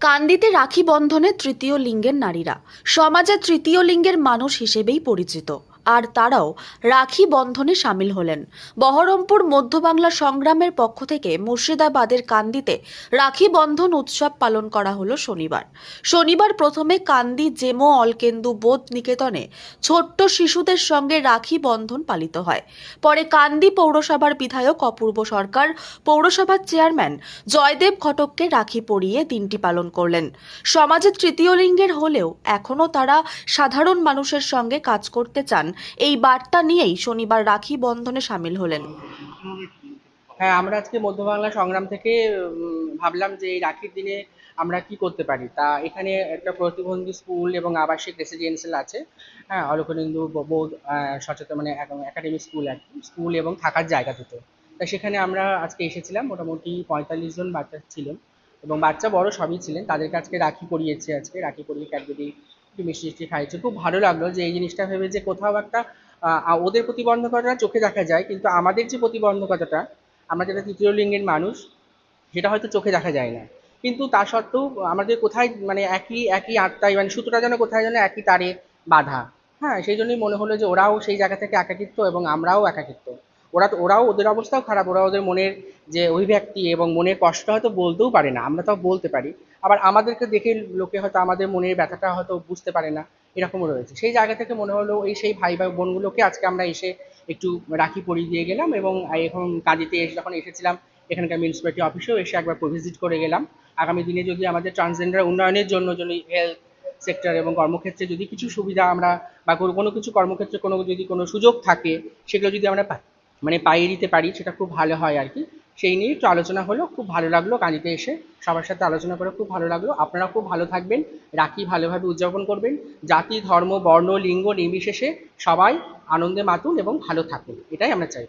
কান্দিতে রাখি বন্ধনে তৃতীয় লিঙ্গের নারীরা। সমাজে তৃতীয় লিঙ্গের মানুষ হিসেবেই পরিচিত। আর তারাও রাখি বন্ধনে সামিল হলেন। বহরমপুর মধ্য বাংলা সংগ্রামের পক্ষ থেকে মুর্শিদাবাদের কান্দিতে রাখি বন্ধন উৎসব পালন করা হলো শনিবার। শনিবার প্রথমে কান্দি, জেমো, অলকেন্দু, বোধ নিকেতনে ছোট্ট শিশুদের সঙ্গে রাখি বন্ধন পালিত হয়। পরে কান্দি পৌরসভার বিধায়ক অপূর্ব সরকার, পৌরসভার চেয়ারম্যান জয়দেব ঘটককে রাখি পরিয়ে দিনটি পালন করলেন। সমাজে তৃতীয় লিঙ্গের হলেও এখনও তারা সাধারণ মানুষের সঙ্গে কাজ করতে চান এই বার্তা নিয়েই শনিবার রাখি বন্ধনে সামিল হলেন। হ্যাঁ আমরা আজকে মধ্য বাংলা সংগ্রাম থেকে ভাবলাম যে এই রাখির দিনে আমরা কি করতে পারি? তা এখানে একটা প্রতিবন্ধী স্কুল এবং আবাসিক রেসিডেন্সিয়াল আছে। হ্যাঁ অলকনিন্দু বোধ সচেতন মানে একাডেমি স্কুল আর স্কুল এবং থাকার জায়গা দুটো। তা সেখানে আমরা আজকে এসেছিলাম, মোটামুটি পঁয়তাল্লিশ জন বাচ্চা ছিলেন এবং বাচ্চা বড় সবই ছিলেন। তাদেরকে আজকে রাখি পরিয়েছে আজকে। রাখি পরিয়ে ক্যাডবেরি একটু মিষ্টি মিষ্টি খাইয়েছে খুব ভালো লাগল যে এই জিনিসটা ভেবে যে কোথাও একটা ওদের প্রতিবন্ধকতা চোখে দেখা যায়, কিন্তু আমাদের যে প্রতিবন্ধকতাটা, আমরা যেটা তৃতীয় লিঙ্গের মানুষ, সেটা হয়তো চোখে দেখা যায় না। কিন্তু তা সত্ত্বেও আমাদের কোথায় মানে একই একই আত্মায় মানে সুতোটা যেন কোথায় যেন একই তারে বাঁধা। হ্যাঁ সেই জন্যই মনে হলো যে ওরাও সেই জায়গা থেকে একাকিত্ব এবং আমরাও একাকিত্ব। ওরা তো, ওরাও ওদের অবস্থাও খারাপ, ওরা ওদের মনের যে অভিব্যক্তি এবং মনের কষ্ট হয়তো বলতেও পারে না, আমরা তাও বলতে পারি। আবার আমাদেরকে দেখে লোকে হয়তো আমাদের মনের ব্যথাটা হয়তো বুঝতে পারে না, এরকমও রয়েছে। সেই জায়গা থেকে মনে হলো এই সেই ভাই ভাই বোনগুলোকে আজকে আমরা এসে একটু রাখি পরিয়ে দিয়ে গেলাম এবং এখন কাজেতে এসে যখন এসেছিলাম, এখানকার মিউনিসিপ্যালিটি অফিসেও এসে একবার ভিজিট করে গেলাম। আগামী দিনে যদি আমাদের ট্রান্সজেন্ডার উন্নয়নের জন্য যদি হেলথ সেক্টর এবং কর্মক্ষেত্রে যদি কিছু সুবিধা আমরা বা কোনো কোনো কিছু কর্মক্ষেত্রে কোনো যদি কোনো সুযোগ থাকে, সেগুলো যদি আমরা মানে পাইয়ে দিতে পারি, সেটা খুব ভালো হয় আর কি। সেই নিয়ে একটু আলোচনা হলো, খুব ভালো লাগল কানিতে এসে। সবার সাথে আলোচনা করে খুব ভালো লাগল। আপনারা খুব ভালো থাকবেন, রাখি ভালোভাবে উদযাপন করবেন। জাতি, ধর্ম, বর্ণ, লিঙ্গ নির্বিশেষে সবাই আনন্দে মাতুন এবং ভালো থাকুন। এটাই আমরা চাই।